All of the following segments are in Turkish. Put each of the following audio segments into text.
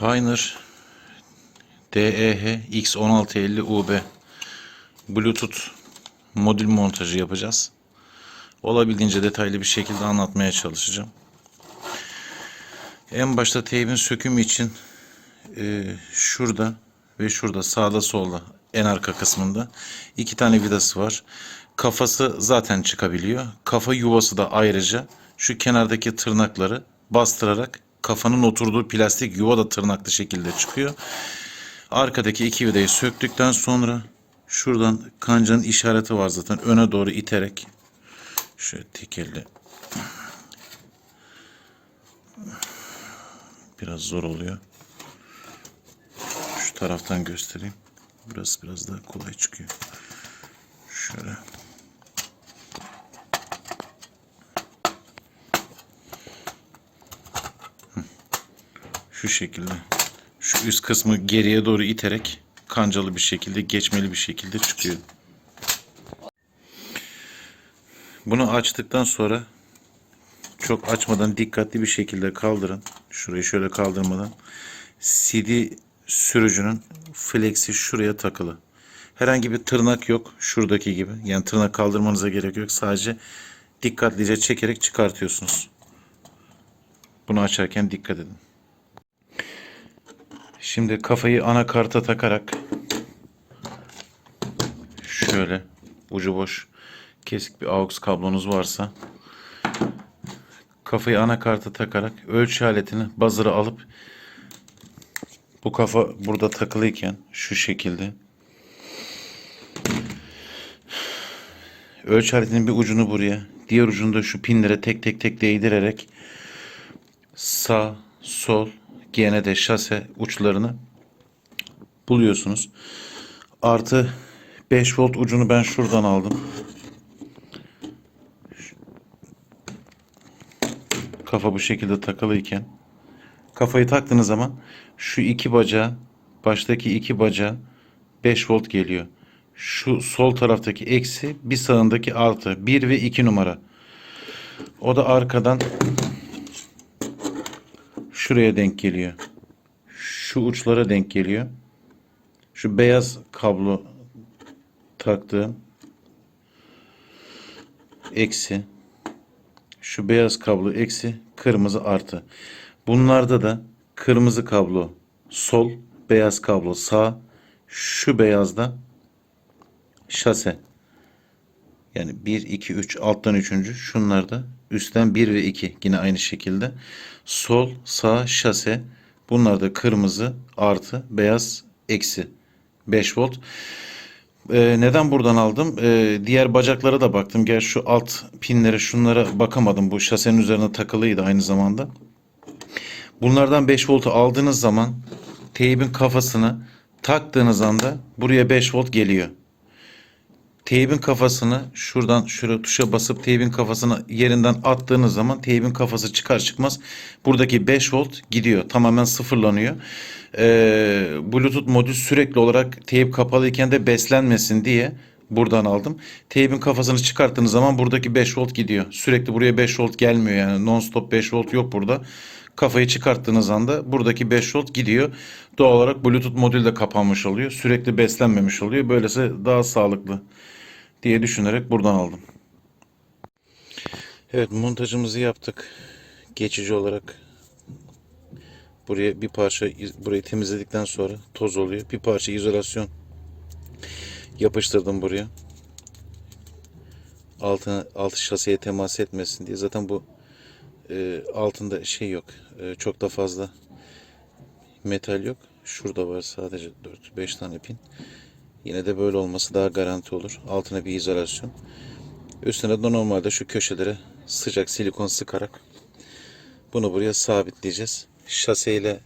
Pioneer DEH X1650 UB Bluetooth modül montajı yapacağız. Olabildiğince detaylı bir şekilde anlatmaya çalışacağım. En başta teybin sökümü için e, şurada ve şurada sağda solda en arka kısmında iki tane vidası var. Kafası zaten çıkabiliyor. Kafa yuvası da ayrıca şu kenardaki tırnakları bastırarak kafanın oturduğu plastik yuva da tırnaklı şekilde çıkıyor. Arkadaki iki vidayı söktükten sonra şuradan kancanın işareti var zaten öne doğru iterek şöyle tekerle biraz zor oluyor. Şu taraftan göstereyim. Burası biraz daha kolay çıkıyor. Şöyle. Şu şekilde. Şu üst kısmı geriye doğru iterek kancalı bir şekilde, geçmeli bir şekilde çıkıyor. Bunu açtıktan sonra çok açmadan dikkatli bir şekilde kaldırın. Şurayı şöyle kaldırmadan. CD sürücünün flexi şuraya takılı. Herhangi bir tırnak yok şuradaki gibi. Yani tırnak kaldırmanıza gerek yok. Sadece dikkatlice çekerek çıkartıyorsunuz. Bunu açarken dikkat edin. Şimdi kafayı anakarta takarak şöyle ucu boş kesik bir AUX kablonuz varsa kafayı anakarta takarak ölçü aletini buzzer'ı alıp bu kafa burada takılıyken şu şekilde ölçü aletinin bir ucunu buraya diğer ucunu da şu pinlere tek tek tek değdirerek sağ sol gene de şase uçlarını buluyorsunuz. Artı 5 volt ucunu ben şuradan aldım. Kafa bu şekilde takılıyken kafayı taktığınız zaman şu iki bacağı baştaki iki bacağı 5 volt geliyor. Şu sol taraftaki eksi bir sağındaki artı 1 ve 2 numara. O da arkadan şuraya denk geliyor. Şu uçlara denk geliyor. Şu beyaz kablo taktığım eksi şu beyaz kablo eksi kırmızı artı. Bunlarda da kırmızı kablo sol, beyaz kablo sağ, şu beyazda şase. Yani 1, 2, 3, alttan üçüncü. Şunlar da üstten 1 ve 2 yine aynı şekilde. Sol, sağ, şase. Bunlar da kırmızı, artı, beyaz, eksi. 5 volt. Ee, neden buradan aldım? Ee, diğer bacaklara da baktım. Gel şu alt pinlere şunlara bakamadım. Bu şasenin üzerine takılıydı aynı zamanda. Bunlardan 5 voltu aldığınız zaman teybin kafasını taktığınız anda buraya 5 volt geliyor. Teybin kafasını şuradan şöyle tuşa basıp teybin kafasını yerinden attığınız zaman teybin kafası çıkar çıkmaz buradaki 5 volt gidiyor. Tamamen sıfırlanıyor. Ee, Bluetooth modül sürekli olarak teyp kapalıyken de beslenmesin diye buradan aldım. Teybin kafasını çıkarttığınız zaman buradaki 5 volt gidiyor. Sürekli buraya 5 volt gelmiyor yani non stop 5 volt yok burada. Kafayı çıkarttığınız anda buradaki 5 volt gidiyor. Doğal olarak Bluetooth modül de kapanmış oluyor. Sürekli beslenmemiş oluyor. Böylesi daha sağlıklı diye düşünerek buradan aldım. Evet montajımızı yaptık. Geçici olarak buraya bir parça burayı temizledikten sonra toz oluyor. Bir parça izolasyon yapıştırdım buraya. Altına altı şaseye temas etmesin diye. Zaten bu e, altında şey yok. E, çok da fazla metal yok. Şurada var sadece 4-5 tane pin. Yine de böyle olması daha garanti olur. Altına bir izolasyon. Üstüne de normalde şu köşelere sıcak silikon sıkarak bunu buraya sabitleyeceğiz. Şaseyle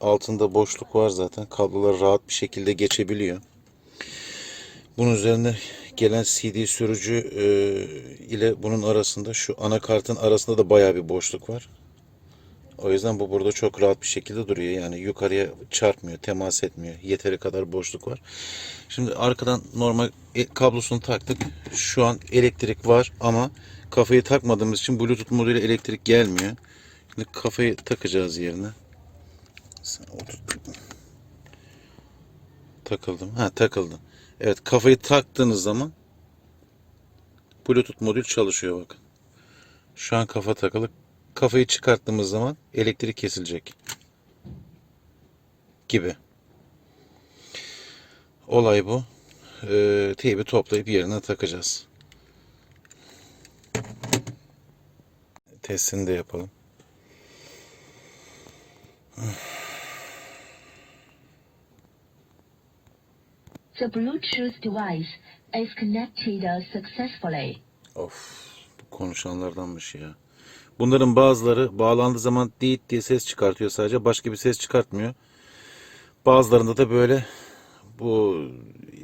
altında boşluk var zaten. Kablolar rahat bir şekilde geçebiliyor. Bunun üzerine gelen CD sürücü e, ile bunun arasında şu anakartın arasında da baya bir boşluk var. O yüzden bu burada çok rahat bir şekilde duruyor. Yani yukarıya çarpmıyor, temas etmiyor. Yeteri kadar boşluk var. Şimdi arkadan normal e- kablosunu taktık. Şu an elektrik var ama kafayı takmadığımız için Bluetooth moduyla elektrik gelmiyor. Şimdi kafayı takacağız yerine. Sen. Takıldım. Ha takıldı. Evet kafayı taktığınız zaman Bluetooth modül çalışıyor bakın. Şu an kafa takılı. Kafayı çıkarttığımız zaman elektrik kesilecek. Gibi. Olay bu. Ee, teybi toplayıp yerine takacağız. Testini de yapalım. The Bluetooth device is connected successfully. Of bu konuşanlardanmış ya. Bunların bazıları bağlandığı zaman dit diye ses çıkartıyor sadece. Başka bir ses çıkartmıyor. Bazılarında da böyle bu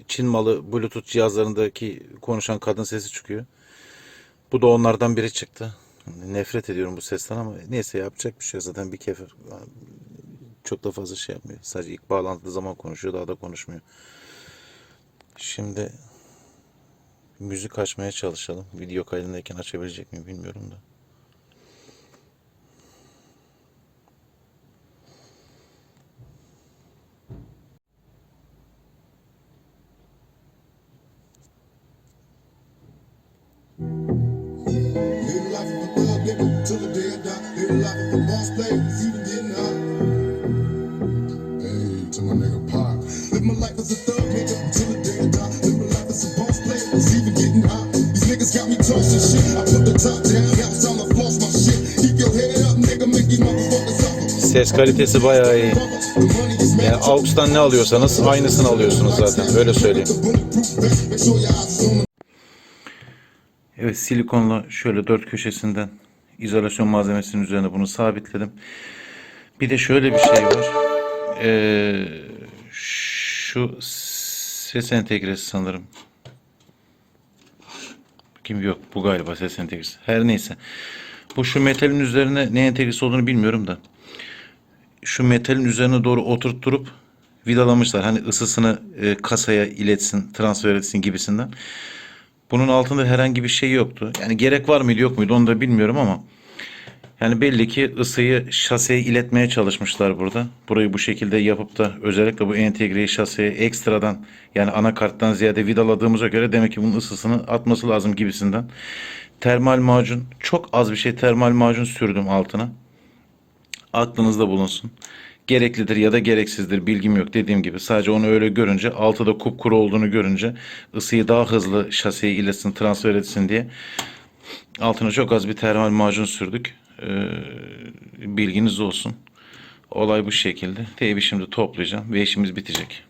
Çin malı Bluetooth cihazlarındaki konuşan kadın sesi çıkıyor. Bu da onlardan biri çıktı. Nefret ediyorum bu sesten ama neyse yapacak bir şey zaten bir kefer. Çok da fazla şey yapmıyor. Sadece ilk bağlantılı zaman konuşuyor daha da konuşmuyor. Şimdi müzik açmaya çalışalım. Video kaydındayken açabilecek miyim bilmiyorum da. Ses kalitesi bayağı iyi. Yani AUX'tan ne alıyorsanız aynısını alıyorsunuz zaten. Öyle söyleyeyim. Evet silikonla şöyle dört köşesinden izolasyon malzemesinin üzerine bunu sabitledim. Bir de şöyle bir şey var. Ee, şu ses entegresi sanırım. Kim yok bu galiba ses entegresi. Her neyse. Bu şu metalin üzerine ne entegresi olduğunu bilmiyorum da. Şu metalin üzerine doğru oturtturup vidalamışlar. Hani ısısını e, kasaya iletsin, transfer etsin gibisinden. Bunun altında herhangi bir şey yoktu. Yani gerek var mıydı yok muydu onu da bilmiyorum ama yani belli ki ısıyı şaseye iletmeye çalışmışlar burada. Burayı bu şekilde yapıp da özellikle bu entegreyi şaseye ekstradan yani anakarttan ziyade vidaladığımıza göre demek ki bunun ısısını atması lazım gibisinden. Termal macun çok az bir şey termal macun sürdüm altına. Aklınızda bulunsun. Gereklidir ya da gereksizdir bilgim yok dediğim gibi. Sadece onu öyle görünce altı da kupkuru olduğunu görünce ısıyı daha hızlı şaseye iletsin transfer etsin diye altına çok az bir termal macun sürdük. Ee, bilginiz olsun. Olay bu şekilde. Teybi şimdi toplayacağım ve işimiz bitecek.